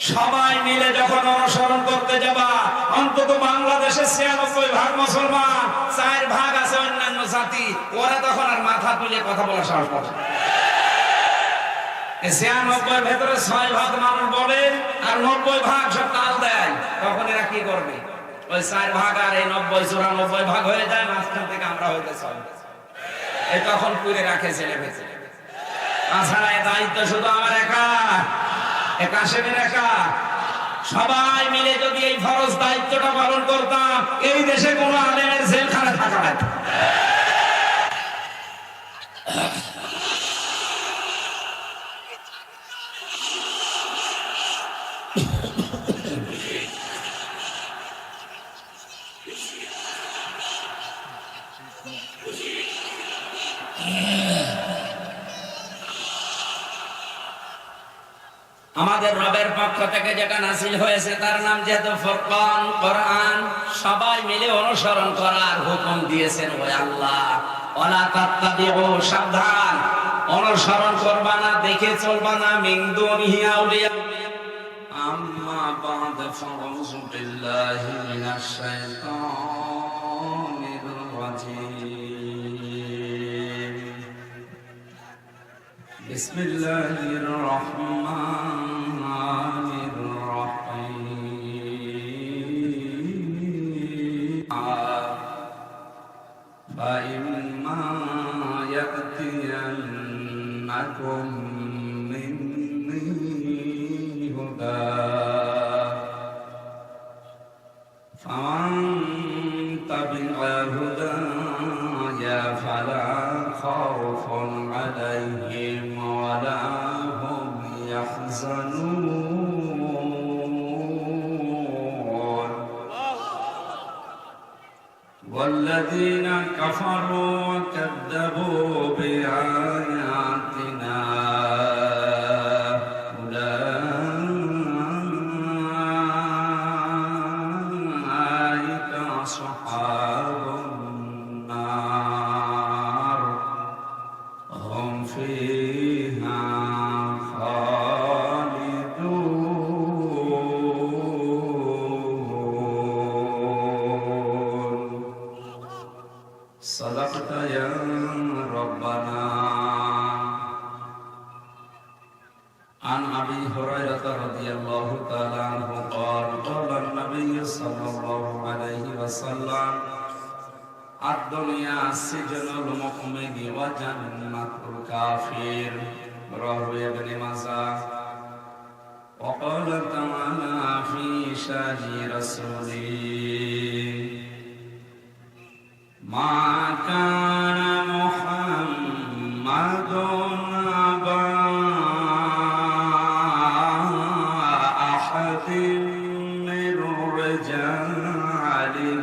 সবাই মিলে যখন অনুসরণ করতে যাবা, অন্তত বাংলাদেশের ছিয়ানব্বই ভাগ মুসলমান, চার ভাগ আছে অন্যান্য জাতি, ওরা তখন আর মাথা তুলে কথা বলা সাহস পাবে ছিয়ানব্বই ভেতরে ছয় ভাগ মানুষ বলে আর নব্বই ভাগ সব দেয়। তখন এরা কি করবে? ওই চার ভাগ আর এই নব্বই, চুরানব্বই ভাগ হয়ে যায়, মাঝখান থেকে আমরা হইতে তখন পুরে রাখে ছেলে ভেতরে তাছাড়া দায়িত্ব শুধু আমার একা সবাই মিলে যদি এই ফরজ দায়িত্বটা পালন করতাম, এই দেশে কোনো আলেমের জেলখানে থাকা লাগতো। আমাদের রবের পক্ষ থেকে যেটা নাসিল হয়েছে, তার নাম যেহেতু ফরকান, কোরআন, সবাই মিলে অনুসরণ করার হুকুম দিয়েছেন ওই আল্লাহ। ওলা তাত্তাবিউ সাবধান, অনুসরণ করবা না, দেখে চলবা না, মিন দুনিহি আউলিয়া। আম্মা বাদ, ফাউযু মিনাশ শাইতানির রাজীম। بسم الله الرحمن الرحيم. فإما يأتينكم مني هدى. فمن تبع هداي فلا خوف هم يحزنون. والذين كفروا وكذبوا بآياتنا عليه وسلم الدنيا سجن المؤمن وجنة الكافر رواه ابن ماجه وقال تعالى في شان رسوله ما كان محمد أبا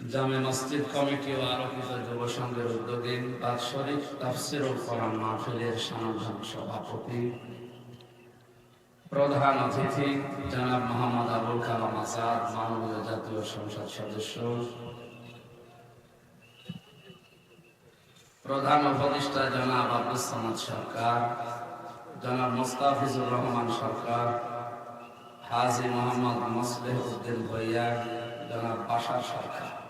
জামে মসজিদ কমিটি ও আলোকিত যুব সংঘের উদ্যোগে বাৎসরিক তাফসিরুল কোরআন মাহফিলের সমাধান সভাপতি। প্রধান অতিথি জনাব মোহাম্মদ আবুল কালাম আজাদ, মাননীয় জাতীয় সংসদ সদস্য। প্রধান উপদেষ্টা জনাব আব্দুল সামাদ সরকার, জনাব মোস্তাফিজুর রহমান সরকার, হাজি মোহাম্মদ মুসলিহ উদ্দিন ভৈয়া জনাব বাসার সরকার।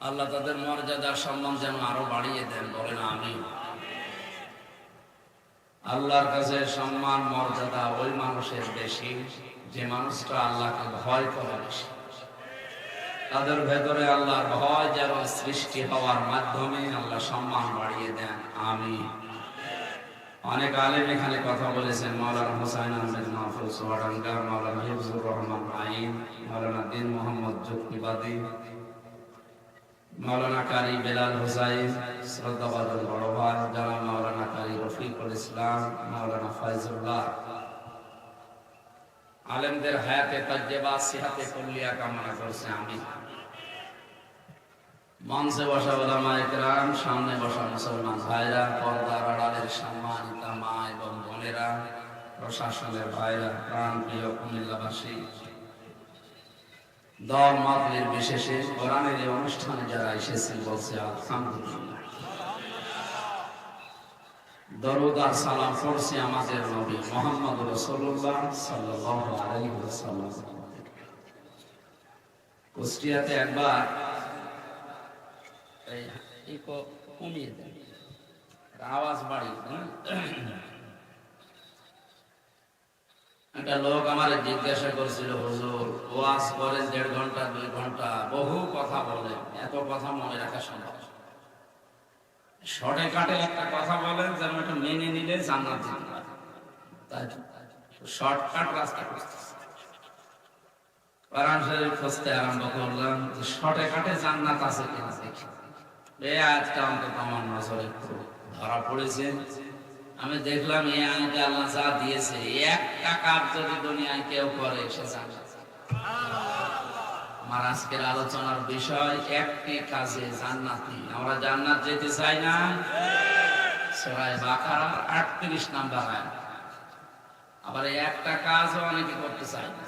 আল্লাহ তাদের মর্যাদার সম্মান যেন আরও বাড়িয়ে দেন, বলেন আমি আল্লাহর কাছে সম্মান, মর্যাদা ওই মানুষের বেশি, যে মানুষটা আল্লাহকে ভয় করে বেশি। তাদের ভেতরে আল্লাহর ভয় যেন সৃষ্টি হওয়ার মাধ্যমে আল্লাহ সম্মান বাড়িয়ে দেন আমি অনেক আলেম এখানে কথা বলেছেন, মাওলানা হুসাইন আহমেদ মাহফুজ সোয়াডাঙ্গা মাওলানা হিফজুর রহমান আইন, মাওলানা দিন মোহাম্মদ জুকিবাদী মাওলানা কারি বেলাল হুসাইন, শ্রদ্ধাবাদল বড় ভাই, জানাব মাওলানা কারি রফিকুল ইসলাম, মাওলানা ফাইজুল্লাহ আলেমদের হায়াতে তাজ্জেবা, সিহাতে কুল্লিয়া কামনা করছে আমি। মঞ্চে বসা ওলামা একরাম, সামনে বসা মুসলমান ভাইরা, পর্দার আড়ালের সম্মানিতা মা এবং বোনেরা, প্রশাসনের ভাইরা, প্রাণ প্রিয় কুমিল্লাবাসী। দল মত নির্বিশেষে কোরআনের এই অনুষ্ঠানে যারা এসেছেন বলছে, আলহামদুলিল্লাহ। সালাম পড়ছি আমাদের নবী মোহাম্মদ রসুল্লাহ সাল্লাল্লাহু আলাইহি ওয়াসাল্লাম। কুষ্টিয়াতে একবার আওয়াজ? একটা লোক জিজ্ঞাসা করছিল, হুজুর, ওয়াজ করেন দেড় ঘণ্টা, দুই ঘণ্টা, বহু কথা এত কথা মনে রাখা সম্ভব? শর্টে কাটে একটা কথা বলেন, যেন এটা মেনে নিলে জান্নাত শর্টকাট রাস্তা খুঁজতে আরম্ভ করলাম শর্টে কাটে জান্নাত আছে কিনা দেখি। ধরা পড়েছে। আমি দেখলাম এই আইনটা আল্লাহ যা দিয়েছে একটা কাজ যদি দুনিয়ায় কেউ করে আমার আজকের আলোচনার বিষয়, একটি কাজে জান্নাতি। আমরা জান্নাত যেতে চাই না। আটত্রিশ নাম্বার আবার একটা অনেকে করতে চাই না।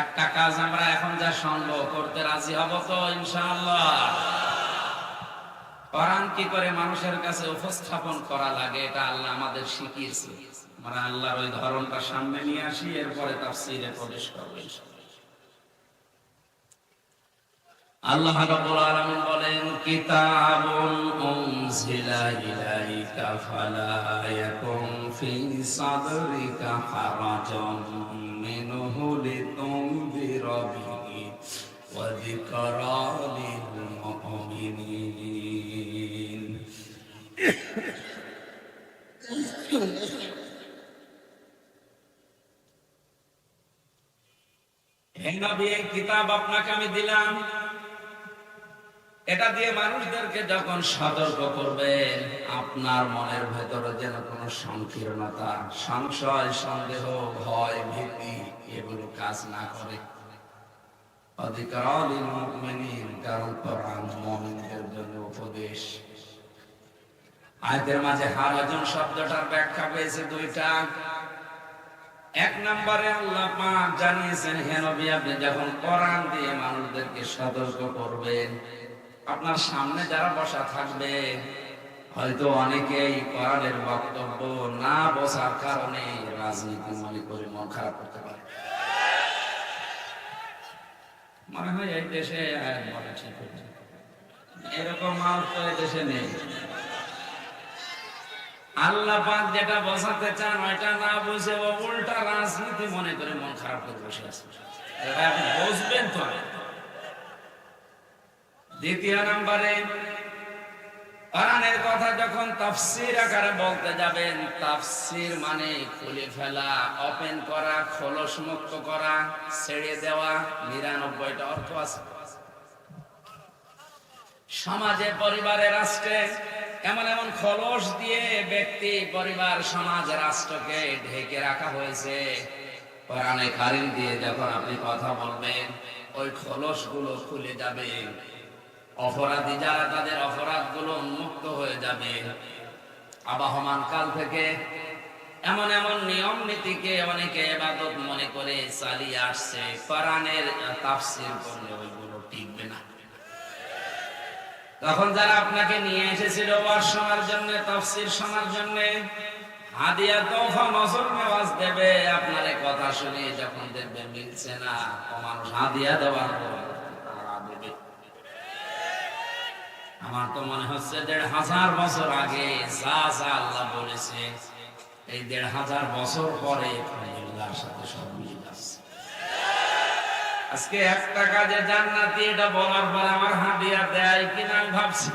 একটা কাজ আমরা এখন যা সম্ভব করতে রাজি হব তো, ইনশাআল্লাহ। কোরআন কি করে মানুষের কাছে উপস্থাপন করা লাগে, এটা আল্লাহ আমাদের শিখিয়েছে। আমরা আল্লাহর ওই ধরনটা সামনে নিয়ে আসি, এরপরে তাফসীরে প্রবেশ করব আল্লাহ রাব্বুল আলামিন বলেন, কিতাবুন উনজিলা ইলাইকা ফালা ইয়াকুম ফি সাদরিকা হারাজান মিনহু লিতুনযিরা বিহি ওয়া যিকরা লিল মুমিনিন। কিতাব আপনাকে আমি দিলাম। এটা দিয়ে মানুষদেরকে যখন সতর্ক আপনার মনের ভেতরে যেন কোনো সংকীর্ণতা, সংশয়, সন্দেহ, ভয়, ভীতি এগুলো কাজ না করে। অধিকার কারণ জন্য উপদেশ। আয়তের মাঝে হারাজন শব্দটার ব্যাখ্যা পেয়েছে দুইটা। এক নম্বরে আল্লাহ পাক জানিয়েছেন, হে নবী, আপনি যখন কোরআন দিয়ে মানুষদেরকে সতর্ক করবেন, আপনার সামনে যারা বসা থাকবে, হয়তো অনেকেই কোরআনের বক্তব্য না বসার কারণে রাজনীতি মনে করে মন খারাপ করতে পারে। মনে হয় এই দেশে বলা ঠিক হচ্ছে। এরকম মানুষ তো এই দেশে নেই। আল্লাহ পাক যেটা বসাতে চান, ওইটা না বুঝে ও উল্টা রাজনীতি মনে করে মন খারাপ করে বসে তো। দ্বিতীয় নম্বরে, কোরআনের কথা যখন আকারে বলতে যাবেন মানে খুলে ফেলা, ওপেন করা, খোলস মুক্ত করা, ছেড়ে দেওয়া, নিরানব্বইটা অর্থ আছে। সমাজে, পরিবারে, রাষ্ট্রে এমন এমন খলস দিয়ে ব্যক্তি, পরিবার, সমাজ, রাষ্ট্রকে ঢেকে রাখা হয়েছে। কোরআনে কারিম দিয়ে যখন আপনি কথা বলবেন, ওই খলসগুলো খুলে যাবে। অপরাধী যারা, তাদের অপরাধগুলো উন্মুক্ত হয়ে যাবে। আবাহমান কাল থেকে এমন এমন নিয়ম নীতিকে অনেকে এবাদত মনে করে চালিয়ে আসছে। কোরআনের তাফসির করলে ওইগুলো তখন যারা আপনাকে নিয়ে এসেছিল ওয়াজ শোনার জন্য, তাফসির শোনার জন্য, হাদিয়া তোফা নজর নেওয়াজ দেবে, আপনার কথা শুনে যখন দেখবে মিলছে না হাদিয়া দেওয়ার আমার তো মনে হচ্ছে দেড় হাজার বছর আগে যা যা আল্লাহ বলেছে, এই দেড় হাজার বছর পরে সাথে সব আজকে এক একটা কাজে জান্নাতি, এটা বলার পর আমার হাঁটিয়া দেয় কিনা আমি ভাবছি।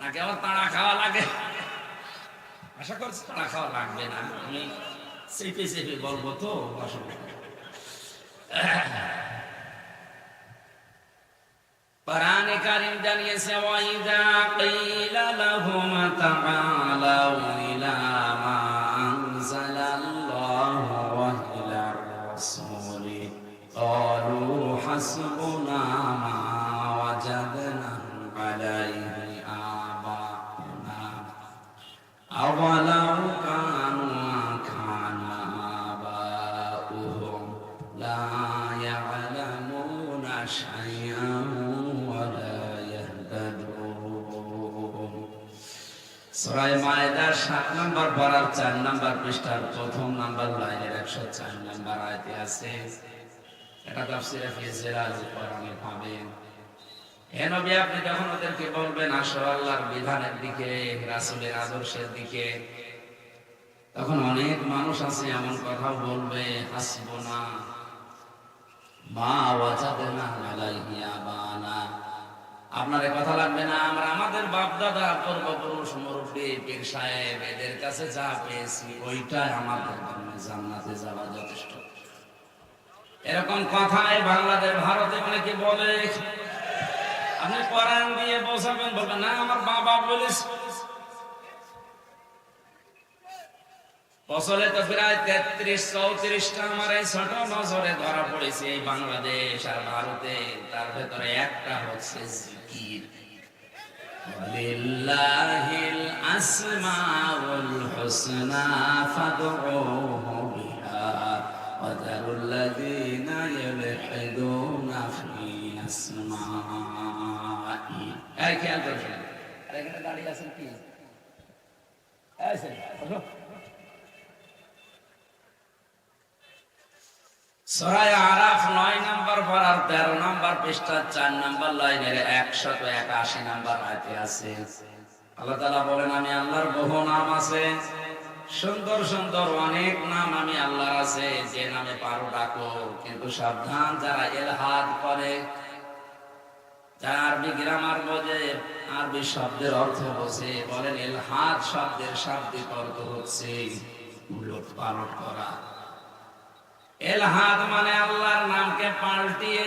নাকি আমার তাড়া খাওয়া লাগে? আশা করছি তাড়া খাওয়া লাগবে না। আমি সেপে সেপে বলব তো পারানে কারিম জানিয়েছে, ওয়াইদা কিলা লাহুম তাআ সূরা মায়েদার 7 নম্বর পারার 4 নম্বর পৃষ্ঠার প্রথম নম্বর লাইনের 104 নম্বর আয়াতে আছে। এটা তাফসীরে ফি জিলাল কোরআনে পাবেন। হে আপনি যখন ওদেরকে বলবেন, আসো আল্লাহর বিধানের দিকে, রাসূলের আদর্শের দিকে, তখন অনেক মানুষ আছে এমন কথা বলবে হাসবনা মা ওয়াজাদনা আলাইহি আবানা আপনার কথা লাগবে না, আমরা আমাদের বাপ দাদা পূর্বপুরুষ, মুরব্বী, পীর সাহেব, এদের কাছে যা পেয়েছি, ওইটাই আমাদের জন্য জান্নাতে যাওয়া যথেষ্ট। এরকম কথাই বাংলাদেশ, ভারতে অনেকে বলে। আপনি কোরআন দিয়ে বোঝাবেন, বলবেন, না, আমার বাবা বলেছে। ফসলে তো প্রায় তেত্রিশ, চৌত্রিশটা আমার এই ছোট নজরে ধরা পড়েছে এই বাংলাদেশ আর ভারতে। তার ভেতরে একটা হচ্ছে জিকির। লিল্লাহিল আসমাউল হুসনা ফাদউহু বিহা লাযিনা ফি আসমাই এই খেয়াল এখানে দাঁড়িয়ে আছেন কি? আছেন সুন্দর সুন্দর অনেক নাম আমি আল্লাহর আছে। যে নামে পারো ডাকো। কিন্তু সাবধান, যারা এলহাদ করে, যারা আরবি গ্রামার বোঝে, আরবি শব্দের অর্থ বোঝে, বলেন এলহাদ শব্দের শাব্দিক অর্থ হচ্ছে উলট পালট করা। এলহাদ মানে আল্লাহর নামকে পাল্টিয়ে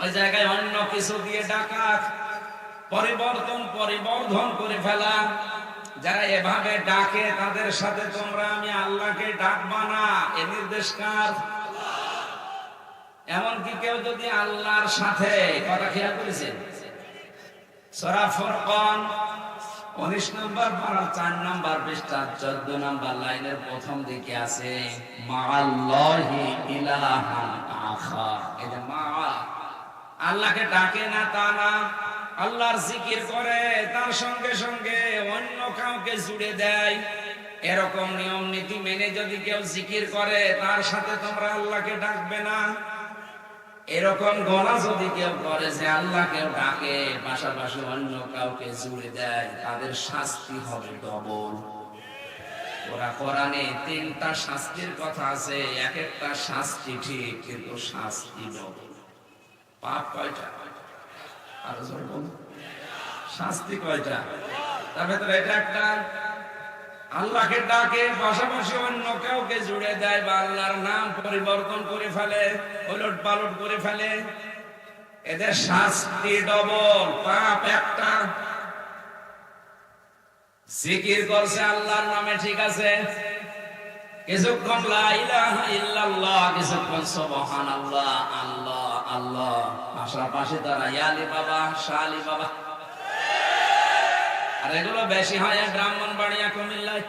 ওই জায়গায় অন্য কিছু দিয়ে ডাকা, পরিবর্তন, পরিবর্ধন করে ফেলা। যারা এভাবে ডাকে, তাদের সাথে তোমরা আমি আল্লাহকে ডাকবা না, এ নির্দেশ কার এমনকি কেউ যদি আল্লাহর সাথে, কথা খেয়াল করেছেন? সরা ফুরকান উনিশ নম্বর পাড়ার চার নম্বর পৃষ্ঠা, চোদ্দ নম্বর লাইনের প্রথম দিকে আছে আল্লাহকে ডাকে না তা না, আল্লাহর জিকির করে, তার সঙ্গে সঙ্গে অন্য কাউকে জুড়ে দেয়। এরকম নিয়ম নীতি মেনে যদি কেউ জিকির করে, তার সাথে তোমরা আল্লাহকে ডাকবে না। এরকম গণা যদি কেউ করে যে আল্লাহ কেউ ডাকে, পাশাপাশি অন্য কাউকে জুড়ে দেয়, তাদের শাস্তি হবে ডবল। ওরা কোরআনে তিনটা শাস্তির কথা আছে এক একটা শাস্তি ঠিক, কিন্তু শাস্তি ডবল। পাপ কয়টা? আরও। শাস্তি কয়টা? তার ভেতরে এটা একটা আল্লাহকে ডাকে, পাশাপাশি অন্য কাউকে জুড়ে দেয় বা আল্লাহর নাম পরিবর্তন করে ফেলে ওলট পালট করে ফেলে। এদের শাস্তি ডবল, পাপ একটা। জিকির করছে আল্লাহর নামে, ঠিক আছে? কিছুক্ষণ কিছুক্ষণ, সুবহানাল্লাহ, আল্লাহ আল্লাহ। পাশাপাশি তারা, ইয়ালি বাবা, শালি বাবা। আর এগুলো বেশি হয় ব্রাহ্মণ বাড়িয়া কুমিল্লায়।